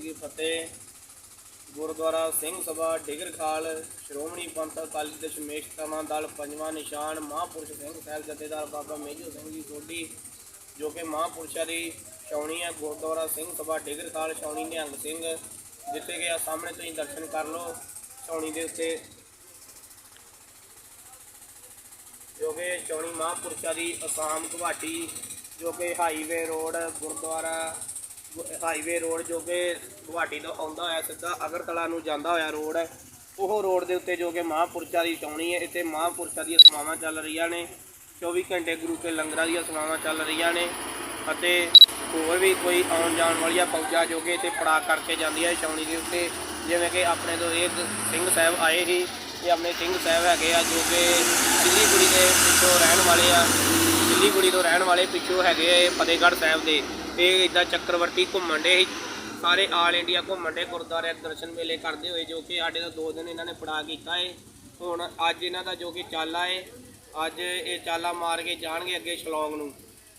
ਜੀ ਕੀ ਫਤਿਹ। ਗੁਰਦੁਆਰਾ ਸਿੰਘ ਸਭਾ ਡਿਗਰ ਖਾਲ ਸ਼੍ਰੋਮਣੀ ਪੰਥ ਅਕਾਲੀ ਦਸ਼ਮੇਸ਼ ਤਮਾ ਦਲ, ਪੰਜਵਾਂ ਨਿਸ਼ਾਨ, ਮਹਾਂਪੁਰਸ਼ ਸਿੰਘ ਸਾਹਿਬ ਜਥੇਦਾਰ ਬਾਬਾ ਮੇਜਰ ਸਿੰਘ ਜੀ ਸੋਢੀ, ਜੋ ਕਿ ਮਹਾਂਪੁਰਸ਼ਾਂ ਦੀ ਛਾਉਣੀ ਹੈ ਗੁਰਦੁਆਰਾ ਸਿੰਘ ਸਭਾ ਡਿਗਰ ਖਾਲ ਛਾਉਣੀ ਨਿਹੰਗ ਸਿੰਘ ਦਿੱਤੇ ਕਿ ਸਾਹਮਣੇ ਤੁਸੀਂ ਦਰਸ਼ਨ ਕਰ ਲਓ ਛਾਉਣੀ ਦੇ ਉੱਤੇ। ਜੋ ਕਿ ਛਾਉਣੀ ਮਹਾਂਪੁਰਸ਼ਾਂ ਦੀ ਅਸਾਮ ਗੁਹਾਟੀ ਜੋ ਕਿ highway road gurdwara highway road ਜੋ ਕਿ ਗੁਹਾਟੀ ਤੋਂ ਆਉਂਦਾ ਹੋਇਆ ਸਿੱਧਾ ਅਗਰਤਲਾ ਨੂੰ ਜਾਂਦਾ ਹੋਇਆ ਰੋਡ ਹੈ। ਉਹ ਰੋਡ ਦੇ ਉੱਤੇ ਜੋ ਕਿ ਮਹਾਂਪੁਰਸ਼ਾਂ ਦੀ ਚੌਣੀ ਹੈ। ਇੱਥੇ ਮਹਾਂਪੁਰਸ਼ਾਂ ਦੀਆਂ ਸਮਾਵਾਂ ਚੱਲ ਰਹੀਆਂ ਨੇ। 24 ਘੰਟੇ ਗੁਰੂ ਕੇ ਲੰਗਰਾਂ ਦੀਆਂ ਸਮਾਵਾਂ ਚੱਲ ਰਹੀਆਂ ਨੇ ਅਤੇ ਹੋਰ ਵੀ ਕੋਈ ਆਉਣ ਜਾਣ ਵਾਲੀਆਂ ਫੌਜਾਂ ਜੋ ਕਿ ਇੱਥੇ ਪੜਾ ਕਰਕੇ ਜਾਂਦੀਆਂ ਛਾਉਣੀ ਦੇ ਉੱਤੇ। ਜਿਵੇਂ ਕਿ ਆਪਣੇ ਤੋਂ ਇਹ ਸਿੰਘ ਸਾਹਿਬ ਆਏ ਸੀ ਇਹ ਆਪਣੇ ਸਿੰਘ ਸਾਹਿਬ ਹੈਗੇ ਆ ਜੋ ਕਿ ਦਿੱਲੀਗੁੜੀ ਦੇ ਪਿੱਛੋਂ ਰਹਿਣ ਵਾਲੇ ਆ। ਦਿੱਲੀਗੁੜੀ ਤੋਂ ਰਹਿਣ ਵਾਲੇ ਪਿੱਛੋਂ ਹੈਗੇ ਆ ਫਤਿਹਗੜ੍ਹ ਸਾਹਿਬ ਦੇ। ਇਹ ਇਦਾਂ ਚੱਕਰਵਰਤੀ ਘੁੰਮਣ ਦੇ ਸਾਰੇ ਆਲ ਇੰਡੀਆ ਘੁੰਮਣ ਦੇ ਗੁਰਦੁਆਰੇ ਦਰਸ਼ਨ ਮੇਲੇ ਕਰਦੇ ਹੋਏ ਜੋ ਕਿ ਸਾਡੇ ਤੋਂ ਦੋ ਦਿਨ ਇਹਨਾਂ ਨੇ ਪੜਾ ਕੀਤਾ ਏ। ਹੁਣ ਅੱਜ ਇਹਨਾਂ ਦਾ ਜੋ ਕਿ ਚਾਲਾ ਏ ਅੱਜ ਇਹ ਚਾਲਾ ਮਾਰ ਕੇ ਜਾਣਗੇ ਅੱਗੇ ਸ਼ਲੌਂਗ ਨੂੰ।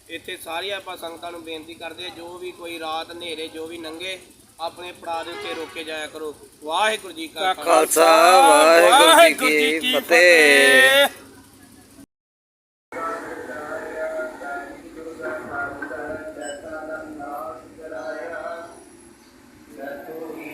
ਇੱਥੇ ਸਾਰੀਆਂ ਆਪਾਂ ਸੰਗਤਾਂ ਨੂੰ ਬੇਨਤੀ ਕਰਦੇ ਹਾਂ ਜੋ ਵੀ ਕੋਈ ਰਾਤ ਹਨੇਰੇ ਜੋ ਵੀ ਨੰਗੇ ਆਪਣੇ ਪੜਾ ਦੇ ਉੱਤੇ ਰੋਕੇ ਜਾਇਆ ਕਰੋ। ਵਾਹਿਗੁਰੂ ਜੀ ਕਾ ਖਾਲਸਾ ਵਾਹਿਗੁਰੂ ਜੀ ਕੀ ਫਤਿਹ।